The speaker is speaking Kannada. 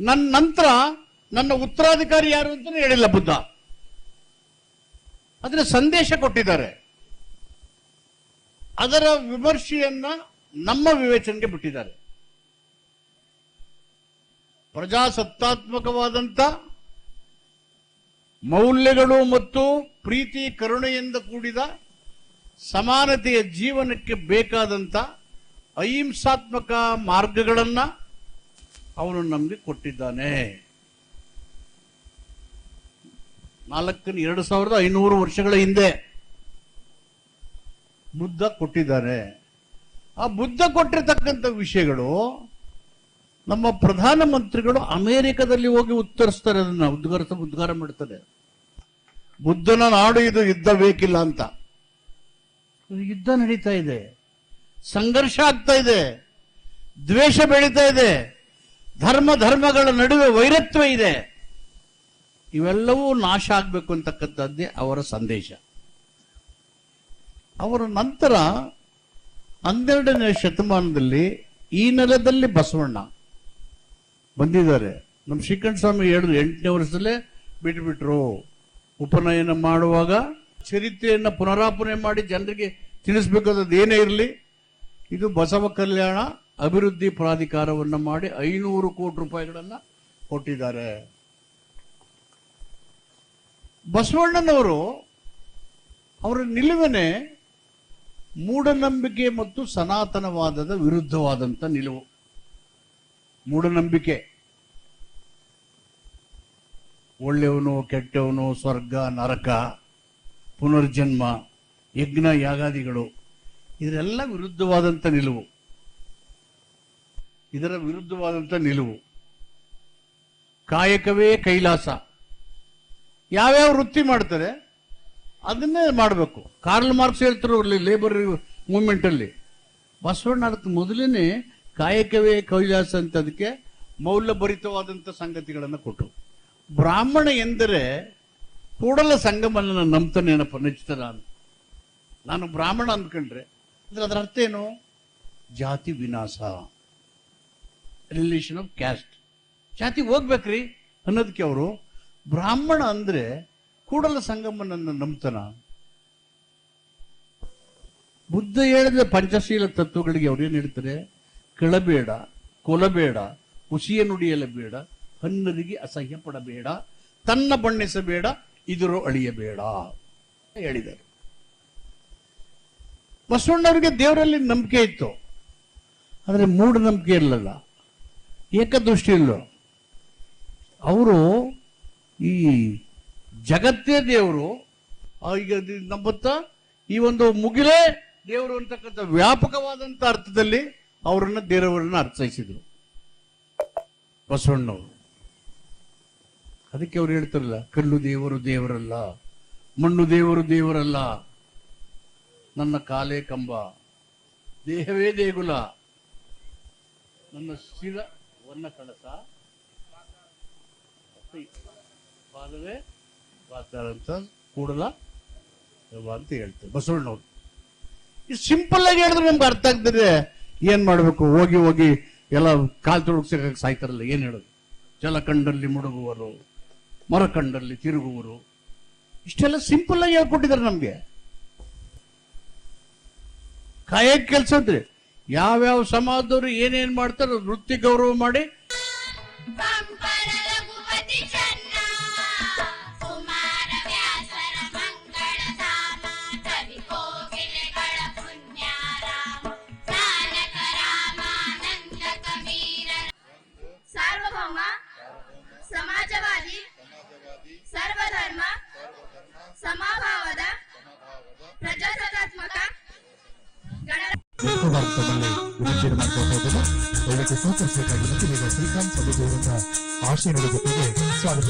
ನನ್ನ ನಂತರ ನನ್ನ ಉತ್ತರಾಧಿಕಾರಿ ಯಾರು ಅಂತ ಹೇಳಿಲ್ಲ ಬುದ್ಧ. ಅದರ ಸಂದೇಶ ಕೊಟ್ಟಿದ್ದಾರೆ. ಅದರ ವಿಮರ್ಶೆಯನ್ನ ನಮ್ಮ ವಿವೇಚನೆಗೆ ಬಿಟ್ಟಿದ್ದಾರೆ. ಪ್ರಜಾಸತ್ತಾತ್ಮಕವಾದಂಥ ಮೌಲ್ಯಗಳು ಮತ್ತು ಪ್ರೀತಿ, ಕರುಣೆಯಿಂದ ಕೂಡಿದ ಸಮಾನತೆಯ ಜೀವನಕ್ಕೆ ಬೇಕಾದಂತ ಅಹಿಂಸಾತ್ಮಕ ಮಾರ್ಗಗಳನ್ನ ಅವನು ನಮಗೆ ಕೊಟ್ಟಿದ್ದಾನೆ. ನಾಲ್ಕನೇ ಎರಡು ಸಾವಿರದ ಐನೂರು ವರ್ಷಗಳ ಹಿಂದೆ ಬುದ್ಧ ಕೊಟ್ಟಿದ್ದಾನೆ. ಆ ಬುದ್ಧ ಕೊಟ್ಟಿರ್ತಕ್ಕಂಥ ವಿಷಯಗಳು ನಮ್ಮ ಪ್ರಧಾನಮಂತ್ರಿಗಳು ಅಮೆರಿಕದಲ್ಲಿ ಹೋಗಿ ಉತ್ತರಿಸ್ತಾರೆ, ಅದನ್ನ ಉದ್ಗಾರ ಉದ್ಗಾರ ಮಾಡ್ತಾರೆ. ಬುದ್ಧನ ನಾಡು ಇದು ಯುದ್ಧ ಬೇಕಿಲ್ಲ ಅಂತ. ಯುದ್ಧ ನಡೀತಾ ಇದೆ. ಸಂಘರ್ಷ ಆಗ್ತಾ ಇದೆ. ದ್ವೇಷ ಬೆಳೀತಾ ಇದೆ. ಧರ್ಮ ಧರ್ಮಗಳ ನಡುವೆ ವೈರತ್ವ ಇದೆ. ಇವೆಲ್ಲವೂ ನಾಶ ಆಗಬೇಕು ಅಂತಕ್ಕಂಥದ್ದೇ ಅವರ ಸಂದೇಶ. ಅವರ ನಂತರ ಹನ್ನೆರಡನೇ ಶತಮಾನದಲ್ಲಿ ಈ ನೆಲದಲ್ಲಿ ಬಸವಣ್ಣ ಬಂದಿದ್ದಾರೆ. ನಮ್ಮ ಶ್ರೀಕಂಠ ಸ್ವಾಮಿ ಹೇಳಿದ್ರು ಎಂಟನೇ ವರ್ಷದಲ್ಲೇ ಬಿಟ್ಬಿಟ್ರು. ಉಪನಯನ ಮಾಡುವಾಗ ಚರಿತ್ರೆಯನ್ನು ಪುನರಾಪನೆ ಮಾಡಿ ಜನರಿಗೆ ತಿಳಿಸ್ಬೇಕಾದದ್ದು ಏನೇ ಇರಲಿ, ಇದು ಬಸವ ಕಲ್ಯಾಣ ಅಭಿವೃದ್ಧಿ ಪ್ರಾಧಿಕಾರವನ್ನು ಮಾಡಿ ಐನೂರು ಕೋಟಿ ರೂಪಾಯಿಗಳನ್ನು ಕೊಟ್ಟಿದ್ದಾರೆ. ಬಸವಣ್ಣನವರು ಅವರ ನಿಲುವನೆ ಮೂಢನಂಬಿಕೆ ಮತ್ತು ಸನಾತನವಾದದ ವಿರುದ್ಧವಾದಂಥ ನಿಲುವು. ಮೂಢನಂಬಿಕೆ. ಒಳ್ಳೆಯವನು ಕೆಟ್ಟವನು ಸ್ವರ್ಗ, ನರಕ, ಪುನರ್ಜನ್ಮ, ಯಜ್ಞ, ಯಾಗಾದಿಗಳು, ಇದೆಲ್ಲ ವಿರುದ್ಧವಾದಂಥ ನಿಲುವು. ಇದರ ವಿರುದ್ಧವಾದಂತ ನಿಲುವು. ಕಾಯಕವೇ ಕೈಲಾಸ. ಯಾವ್ಯಾವ ವೃತ್ತಿ ಮಾಡ್ತಾರೆ, ಅದನ್ನೇ ಮಾಡಬೇಕು. ಕಾರ್ಲ್ ಮಾರ್ಕ್ಸ್ ಹೇಳ್ತಾರೆ ಲೇಬರ್ ಮೂವ್ಮೆಂಟ್ ಅಲ್ಲಿ. ಬಸವಣ್ಣ ಅದಕ್ಕೆ ಮೊದಲನೇ ಕಾಯಕವೇ ಕೈಲಾಸ ಅಂತ ಅದಕ್ಕೆ ಮೌಲ್ಯಭರಿತವಾದಂಥ ಸಂಗತಿಗಳನ್ನು ಕೊಟ್ಟರು ಬ್ರಾಹ್ಮಣ ಎಂದರೆ ಕೂಡಲ ಸಂಗಮನ ನಾನು ನಂಬ್ತಾನೆ ಏನಪ್ಪ ನಿಶ್ಚಿತ ನಾನು ನಾನು ಬ್ರಾಹ್ಮಣ ಅಂದ್ಕೊಂಡ್ರೆ ಅಂದ್ರೆ ಅದರ ಅರ್ಥ ಏನು? ಜಾತಿ ವಿನಾಶ. ರಿಲೇಷನ್ ಆಫ್ ಕ್ಯಾಸ್ಟ್ ಜಾತಿ ಹೋಗ್ಬೇಕ್ರಿ ಅನ್ನೋದಕ್ಕೆ ಅವರು ಬ್ರಾಹ್ಮಣ ಅಂದ್ರೆ ಕೂಡಲ ಸಂಗಮನನ್ನು ನಂಬ್ತಾನ. ಬುದ್ಧ ಹೇಳಿದ ಪಂಚಶೀಲ ತತ್ವಗಳಿಗೆ ಅವ್ರೇನು ಹೇಳ್ತಾರೆ? ಕೆಳಬೇಡ, ಕೊಲಬೇಡ, ಹುಸಿಯ ನುಡಿಯಲೇಬೇಡ ಹನ್ನರಿಗೆ ಅಸಹ್ಯ ಪಡಬೇಡ, ತನ್ನ ಬಣ್ಣಿಸಬೇಡ, ಇದರು ಅಳಿಯಬೇಡ ಹೇಳಿದರು ಬಸವಣ್ಣವರಿಗೆ ದೇವರಲ್ಲಿ ನಂಬಿಕೆ ಇತ್ತು. ಆದರೆ ಮೂಢನಂಬಿಕೆ ಇರಲಿಲ್ಲ ಏಕದೃಷ್ಟಿ ಇಲ್ಲ ಅವರು ಈ ಜಗತ್ತೇ ದೇವರು. ಈಗ ನಂಬತ್ತ, ಈ ಒಂದು ಮುಗಿಲೇ ದೇವರು ಅಂತಕ್ಕಂಥ ವ್ಯಾಪಕವಾದಂತ ಅರ್ಥದಲ್ಲಿ ಅವರನ್ನು ದೇವರನ್ನ ಅರ್ಥೈಸಿದ್ರು. ಬಸವಣ್ಣವರು. ಅದಕ್ಕೆ ಅವ್ರು ಹೇಳ್ತಾರಲ್ಲ, ಕಲ್ಲು ದೇವರು ದೇವರಲ್ಲ, ಮಣ್ಣು ದೇವರು ದೇವರಲ್ಲ, ನನ್ನ ಕಾಲೇ ಕಂಬ, ದೇಹವೇ ದೇಗುಲ, ನನ್ನ ಶಿರ ವನ್ನ ಕಳಸ. ಪಾದವೇ ಪಾತಾಳ ಅಂತ ಕೂಡಲ ಅಂತ ಹೇಳ್ತಾರೆ ಬಸವಣ್ಣವ್ರು ಇದು ಸಿಂಪಲ್ ಆಗಿ ಹೇಳಿದ್ರೆ ನಮ್ಗೆ ಅರ್ಥ ಆಗ್ತದೆ. ಏನ್ ಮಾಡ್ಬೇಕು? ಹೋಗಿ ಹೋಗಿ ಎಲ್ಲ ಕಾಲ್ ತೊಡಗ್ಸಕ್ಕೆ ಸಾಯ್ತಾರಲ್ಲ, ಏನ್ ಹೇಳೋದು? ಜಲಕಂಡಲ್ಲಿ ಮುಳುಗುವರು, ಮರಕಂಡಲ್ಲಿ ತಿರುಗುವರು. ಇಷ್ಟೆಲ್ಲ ಸಿಂಪಲ್ ಆಗಿ ಹೇಳ್ಕೊಟ್ಟಿದ್ದಾರೆ ನಮ್ಗೆ. ಕಾಯಕ್ ಕೆಲಸ ಅಂದ್ರೆ ಯಾವ್ಯಾವ ಸಮಾಜದವರು ಏನೇನ್ ಮಾಡ್ತಾರೋ ವೃತ್ತಿ ಗೌರವ ಮಾಡಿ ಭಾರತದಲ್ಲಿ ವಿಭಜನೆ ಮಾಡ್ತಾ ಹೋದನು ಒಳ್ಳೆಗೆ ಸಹಕರಿಸಬೇಕಾಗಿ ಮತ್ತು ಈಗ ಶ್ರೀಕಾಂತ್ ಸಭೆಯವರಿಂದ ಆಶೀರ್ವಾದ ಜೊತೆಗೆ ಸ್ವಾಗತ